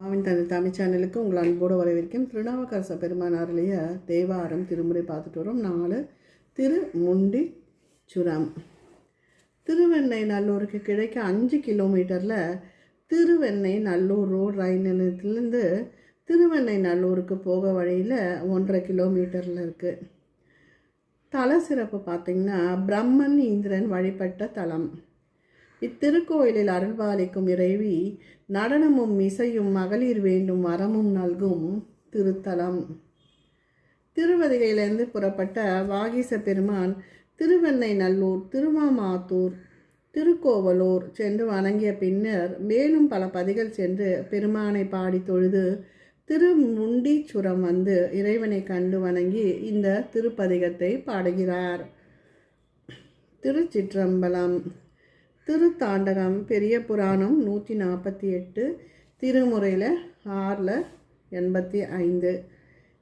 மாவின் தந்தை தமிழ் சேனலுக்கு உங்கள் அன்போடு வரவேற்கும் திருநாவுக்கரச பெருமானாரிலேய தேவாரம் திருமுறை பார்த்துட்டு வரோம். நாலு திரு முண்டி சுரம். திருவெண்ணை நல்லூருக்கு கிடைக்க அஞ்சு கிலோமீட்டரில் திருவெண்ணை நல்லூர் ரோடு ரயில் நிலையத்திலேருந்து திருவெண்ணை நல்லூருக்கு போக வழியில் ஒன்றரை கிலோமீட்டரில் இருக்குது தல சிறப்பு பார்த்திங்கன்னா பிரம்மன் இந்திரன் வழிபட்ட தலம். இத்திருக்கோயிலில் அருள்பாலிக்கும் இறைவி நடனமும் இசையும் மகளிர் வேண்டும் வரமும் நல்கும் திருத்தலம். திருவதிகையிலிருந்து புறப்பட்ட வாகீச பெருமான் திருவெண்ணை நல்லூர் திருமாமாத்தூர் திருக்கோவலூர் சென்று வணங்கிய பின்னர் மேலும் பல பதிகள் சென்று பெருமானை பாடி தொழுது திருமுண்டீச்சுரம் வந்து இறைவனை கண்டு வணங்கி இந்த திருப்பதிகத்தை பாடுகிறார். திருச்சிற்றம்பலம். திருத்தாண்டகம் பெரிய புராணம் நூற்றி நாற்பத்தி எட்டு திருமுறையில் ஆறில் எண்பத்தி ஐந்து.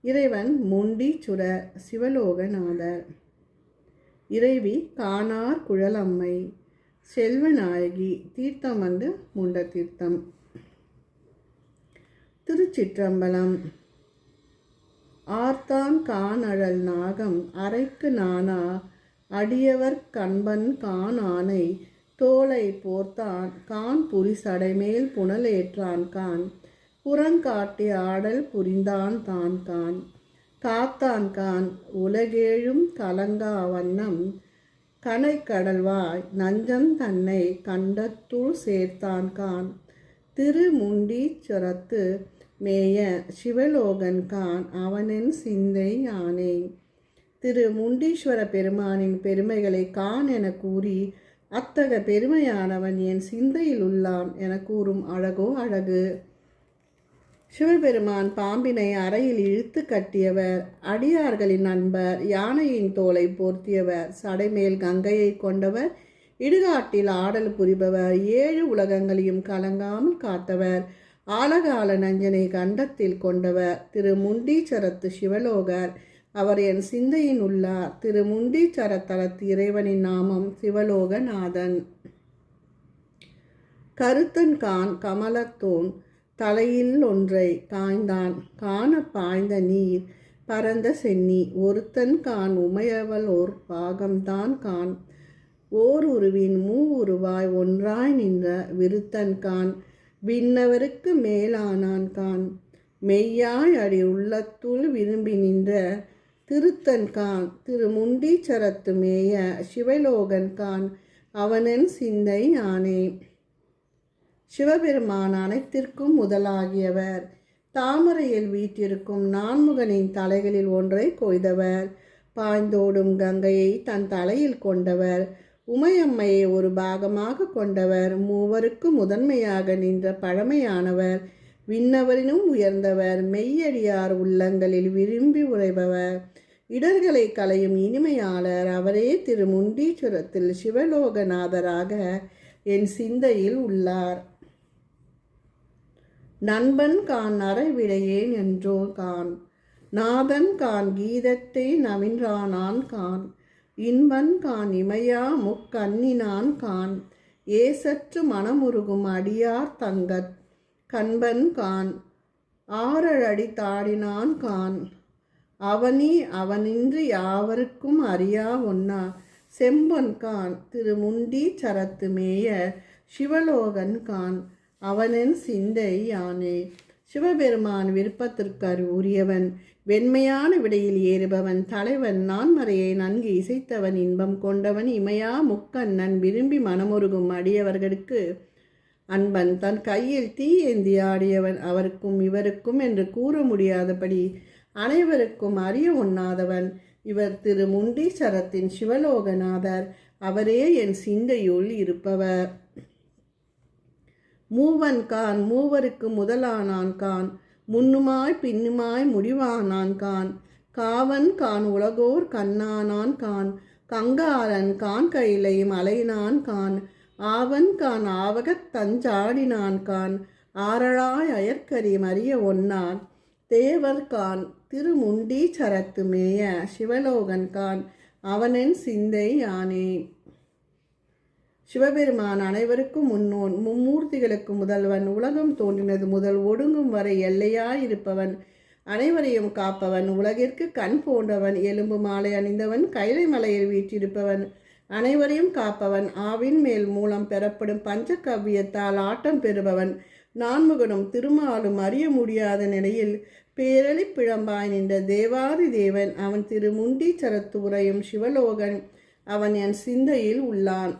இறைவன் முண்டீச்சுர சிவலோகநாதர். இறைவி காணார் குழலம்மை. செல்வநாயகி தீர்த்தம் வந்து முண்ட தீர்த்தம். திருச்சிற்றம்பலம். ஆர்த்தான் காணழல் நாகம் அரைக்கு நானா அடியவர் கண்பன் காணானை தோலை போர்த்தான். கான் புரி சடைமேல் புனலேற்றான் கான். புறங்காட்டி ஆடல் புரிந்தான் தான் கான். காத்தான் கான். உலகேழும் கலங்கா வண்ணம். கனைக்கடல்வாய் நஞ்சம் தன்னை கண்டத்துள் சேர்த்தான் கான். திருமுண்டீச்சுரத்து மேய சிவலோகன் கான். அவனின் சிந்தை யானே. திரு முண்டீஸ்வர பெருமானின் பெருமைகளை கான் என கூறி அத்தக பெருமையானவன் என் சிந்தையில் உள்ளான் என கூறும் அழகோ அழகு. சிவபெருமான் பாம்பினை அறையில் இழுத்து கட்டியவர். அடியார்களின் நண்பர் யானையின் தோலை போர்த்தியவர். சடைமேல் கங்கையை கொண்டவர். இடுகாட்டில் ஆடல் புரிபவர். ஏழு உலகங்களையும் கலங்காமல் காத்தவர். ஆலகால நஞ்சனை கண்டத்தில் கொண்டவர். திரு முண்டீச்சரத்து சிவலோகர். அவர் என் சிந்தையின் உள்ளார். திரு முண்டீச்சரத்தலத்து இறைவனின் நாமம் சிவலோகநாதன். கருத்தன் கான் கமலத்தோன் தலையில் ஒன்றை காய்ந்தான். காண பாய்ந்த நீர் பரந்த சென்னி. ஒருத்தன் கான் உமையவள் ஓர் பாகம்தான் கான் ஓர் உருவின் மூ உருவாய் ஒன்றாய் நின்ற விருத்தன் கான் விண்ணவருக்கு மேலானான் கான் மெய்யாய் அடி உள்ளத்துள் விரும்பி நின்ற திருத்தன்கான் திரு திருமுண்டீச்சரத்து மேய சிவலோகன்கான் அவனன் சிந்தை ஆனே சிவபெருமான் அனைத்திற்கும் முதலாகியவர். தாமரையில் வீற்றிருக்கும் நான்முகனின் தலைகளில் ஒன்றை கொய்தவர். பாய்ந்தோடும் கங்கையை தன் தலையில் கொண்டவர். உமையம்மையை ஒரு பாகமாக கொண்டவர். மூவருக்கு முதன்மையாக நின்ற பழமையானவர். விண்ணவரினும் உயர்ந்தவர் மெய்யடியார் உள்ளங்களில் விரும்பி உறைபவர். இடர்களை களையும் இனிமையாளர் அவரே திரு முண்டீச்சுரத்தில் சிவலோகநாதராக என் சிந்தையில் உள்ளார். நண்பன் கான் அறவிடையேன் என்றோ கான். நாதன் கான் கீதத்தை நவின்றானான் கான். இன்பன் கான் இமையா முக்கண்ணினான் கான். ஏசற்று மனமுருகும் அடியார் தங்கத் கண்பன் கான் ஆறழடி தாடினான் கான் அவனி அவனின்று யாவருக்கும் அறியா ஒன்னா செம்பொன் கான் திருமுண்டி சரத்து மேய சிவலோகன் கான் அவனின் சிந்தை யானே. சிவபெருமான் விருப்பத்திற்கு உரியவன். வெண்மையான விடையில் ஏறுபவன் தலைவன். நான்மறையை நன்கு இசைத்தவன். இன்பம் கொண்டவன். இமையா முக்கண்ணன். விரும்பி மனமுருகும் அடியவர்களுக்கு அன்பன் தன் கையில் தீ ஏந்தி ஆடியவன் அவருக்கும் இவருக்கும் என்று கூற முடியாதபடி அனைவருக்கும் அறிய உண்ணாதவன். இவர் திரு முண்டீசரத்தின் சிவலோகநாதர். அவரே என் சிந்தையுள் இருப்பவர். மூவன் கான் மூவருக்கு முதலானான் கான். முன்னுமாய் பின்னுமாய் முடிவானான் கான். காவன் கான் உலகோர் கண்ணானான் கான். கங்காரன் கான் கையிலையும் மலைனான் கான். ஆவன்கான் ஆவகத் தஞ்சாடினான் கான். ஆரழாய் அயற்கரி மறிய ஒன்னான். தேவர் கான் மேய சிவலோகன்கான் அவனின் சிந்தை யானே. சிவபெருமான் அனைவருக்கும் முன்னோன் மும்மூர்த்திகளுக்கு முதல்வன் உலகம் தோன்றினது முதல் ஒடுங்கும் வரை எல்லையாயிருப்பவன். அனைவரையும் காப்பவன் உலகிற்கு கண் போன்றவன் எலும்பு மாலை அணிந்தவன் கைலை மலையில் வீற்றிருப்பவன். அனைவரையும் காப்பவன். ஆவின் மேல் மூலம் பெறப்படும் பஞ்சகவ்யத்தால் ஆட்டம் பெறுபவன். நான்முகனும் திருமாலும் அறிய முடியாத நிலையில் பேரளி பிழம்பாய் நின்ற தேவாதி தேவன் அவன் திரு முண்டீச்சரத்து உரையும் சிவலோகன் அவன் என் சிந்தையில் உள்ளான்.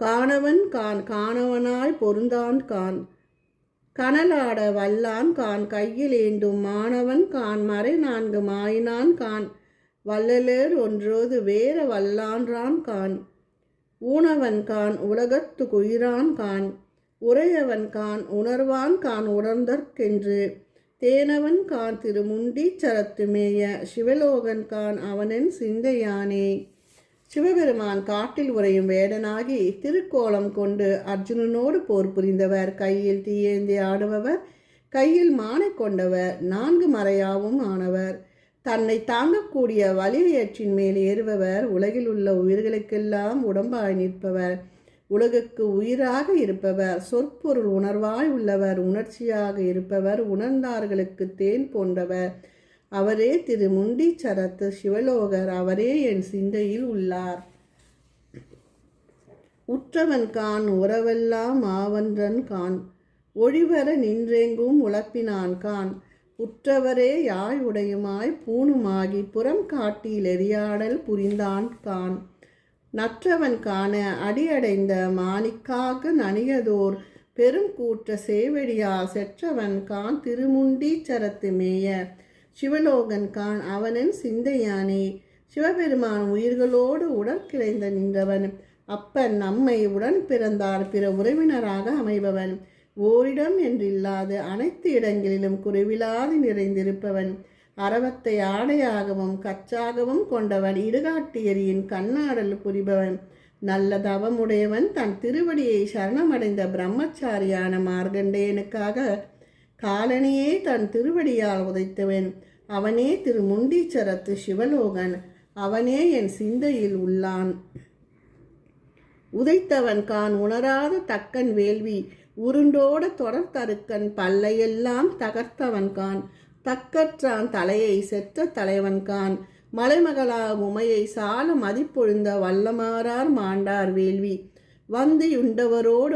காணவன் கான் காணவனாய் பொருந்தான் கான் கனலாட வல்லான் கான் கையில் ஏண்டும் மாணவன் கான் மறை நான்கு மாயினான் கான் வள்ளலேர் ஒன்றோது வேற வல்லான்றான் கான். ஊனவன் கான் உலகத்து குயிரான் கான். உறையவன் கான் உணர்வான் கான் உணர்ந்தற்கென்று. தேனவன் கான் திரு சரத்துமேய சிவலோகன் கான் அவனின் சிந்தையானே. சிவபெருமான் காட்டில் உறையும் வேடனாகி திருக்கோலம் கொண்டு அர்ஜுனனோடு போர் புரிந்தவர். கையில் தீயேந்தி ஆடுபவர். கையில் மானை கொண்டவர். நான்கு மறையாவும் ஆனவர். தன்னை தாங்கக்கூடிய வலியற்றின் மேல் ஏறுபவர். உலகில் உள்ள உயிர்களுக்கெல்லாம் உடம்பாய் நிற்பவர். உலகுக்கு உயிராக இருப்பவர். சொற்பொருள் உணர்வாய் உள்ளவர். உணர்ச்சியாக இருப்பவர். உணர்ந்தார்களுக்கு தேன் போன்றவர். அவரே திரு முண்டிச்சரத்து சிவலோகர். அவரே என் சிந்தையில் உள்ளார். உற்றவன் கான் உறவெல்லாம் ஆவன்றன் கான். ஒழிவர நின்றெங்கும் உழப்பினான் கான். உற்றவரே யாழ் உடையுமாய் பூணுமாகி புறம் காட்டில் எரியாடல் புரிந்தான் கான். நற்றவன் காண அடியடைந்த மாணிக்காக நனியதோர் பெரும் கூற்ற சேவடியா செற்றவன் கான் திருமுண்டீச்சரத்து மேய. சிவலோகன் கான் அவனின் சிந்தையானே. சிவபெருமான் உயிர்களோடு உடற்கிளைந்த நின்றவன். அப்பன் நம்மை உடன் பிறந்தார் பிற உறவினராக அமைபவன். ஓரிடம் என்றில்லாது அனைத்து இடங்களிலும் குறைவிலாது நிறைந்திருப்பவன் அரவத்தை ஆடையாகவும் கச்சாகவும் கொண்டவன் இடுகாட்டியரியின் கண்ணாடல் புரிபவன் நல்ல தவமுடையவன் தன் திருவடியை சரணமடைந்த பிரம்மச்சாரியான மார்கண்டேயனுக்காக காலனியே தன் திருவடியால் உதைத்தவன். அவனே திரு முண்டீச்சரத்து சிவலோகன் அவனே என் சிந்தையில் உள்ளான். உதைத்தவன் கான் உணராத தக்கன் வேள்வி உருண்டோட தொடர் தருக்கன் பல்லையெல்லாம் தகர்த்தவன்கான் தக்கற்றான் தலையை செற்ற தலைவன்கான் மலைமகளா உமையை சால மதிப்பொழுந்த வல்லமாறார் மாண்டார் வேள்வி. வந்து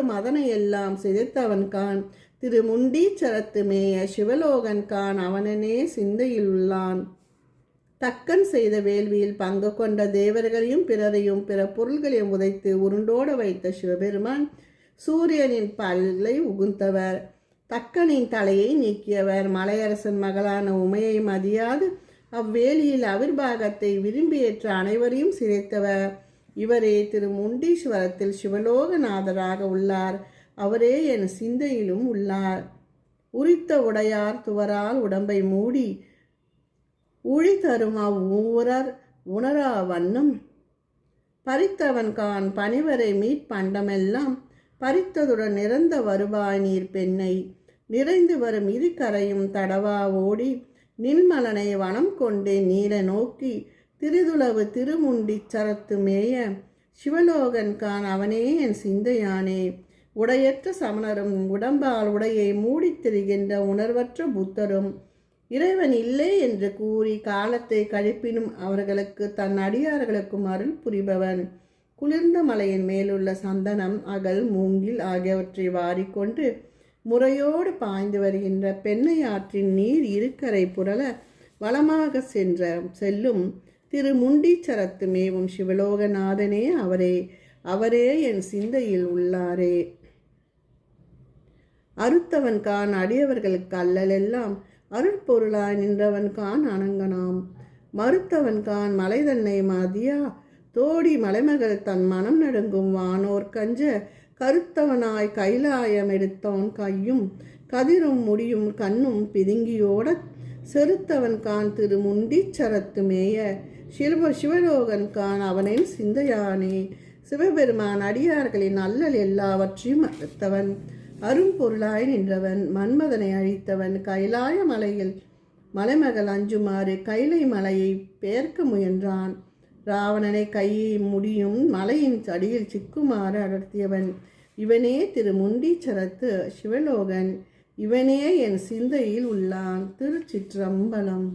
மதனையெல்லாம் சிதைத்தவன்கான் திரு முண்டீச்சரத்து மேய சிவலோகன் அவனனே சிந்தையில் உள்ளான் தக்கன் செய்த வேள்வியில் பங்கு கொண்ட தேவர்களையும் பிறரையும் பிற பொருள்களையும் உதைத்து உருண்டோட வைத்த சிவபெருமான் சூரியனின் பல்லை உகுந்தவர். தக்கனின் தலையை நீக்கியவர். மலையரசன் மகளான உமையை மதியாது. அவ்வேலியில் அவிர்வாகத்தை விரும்பியேற்ற அனைவரையும் சிதைத்தவர் இவரே திரு முண்டீஸ்வரத்தில் சிவலோகநாதராக உள்ளார். அவரே என் சிந்தையிலும் உள்ளார். உரித்த உடையார் துவரால் உடம்பை மூடி உழி தரும் அவ்வூரர் உணரா வண்ணம். பறித்தவன் கான் பணிவரை மீட்பண்டமெல்லாம் பறித்ததுடன் நிறந்த வருவாய் நீர் பெண்ணை. நிறைந்து வரும் இரு கரையும் தடவா ஓடி நின்மலனை வனம் கொண்டே நீல நோக்கி திருதுளவு திருமுண்டி சரத்து மேய சிவலோகன் கான் அவனே என் சிந்தையானே. உடையற்ற சமணரும் உடம்பால் உடையை மூடித் திரிகின்ற உணர்வற்ற புத்தரும் இறைவன் இல்லை என்று கூறி காலத்தை கழிப்பினும் அவர்களுக்கு தன் அடியார்களுக்கும் அருள் புரிபவன். குளிர்ந்த மலையின் மேலுள்ள சந்தனம் அகல் மூங்கில் ஆகியவற்றை வாரிக்கொண்டு முறையோடு பாய்ந்து வருகின்ற பெண்ணை ஆற்றின் நீர் இருக்கரை புரள வளமாக சென்ற செல்லும் திரு முண்டீச்சரத்து மேவும் சிவலோகநாதனே அவரே அவரே என் சிந்தையில் உள்ளாரே. அறுத்தவன் கான் அடியவர்களுக்கு அல்லலெல்லாம் அருட்பொருளாய் நின்றவன் கான் அணங்கனாம். மறுத்தவன் கான் மலைதன்னை மாதியா தோடி மலைமகள் தன் மனம் நடுங்கும் வானோர் கஞ்ச கருத்தவனாய் கைலாயம் எடுத்தவன் கையும் கதிரும் முடியும் கண்ணும் பிதுங்கியோட செருத்தவன் கான் திரு முண்டிச்சரத்து மேய சிவ சிவலோகன் கான் அவனின் சிந்தையானே. சிவபெருமான் அடியார்களின் அல்லல் எல்லாவற்றையும் மறுத்தவன் அரும்பொருளாய் நின்றவன் மன்மதனை அழித்தவன் கைலாய மலையில் மலைமகள் அஞ்சுமாறு கைலை மலையை பெயர்க்க முயன்றான். ராவணனை கை முடியும் மலையின் அடியில் சிக்குமாறு அடர்த்தியவன். இவனே திரு முண்டீச்சரத்து சிவலோகன். இவனே என் சிந்தையில் உள்ளான் திருச்சிற்றம்பலம்.